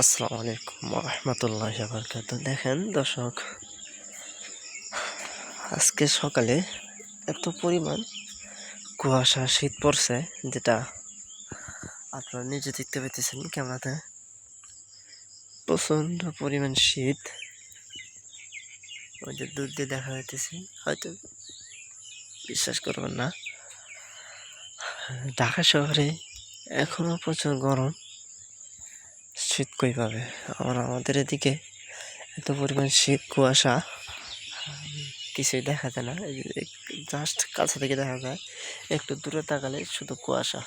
আসসালামু আলাইকুম রহমতুল্লাহ বরকাত দেখেন দর্শক, আজকে সকালে এত পরিমাণ কুয়াশা, শীত পড়ছে, যেটা আপনারা নিজে দেখতে পেতেছেন ক্যামেরাতে। প্রচণ্ড পরিমাণ শীত। ওই যে দূর দিয়ে দেখা যাইতেছে, হয়তো বিশ্বাস করবেন না। ঢাকা শহরে এখনও প্রচুর গরম। শীত কই পাবে? আমরা আমাদের এদিকে এত পরিমাণ শীত, কুয়াশা, কিছুই দেখা যায় না। জাস্ট কাছে থেকে দেখা যায়, একটু দূরে তাকালে শুধু কুয়াশা।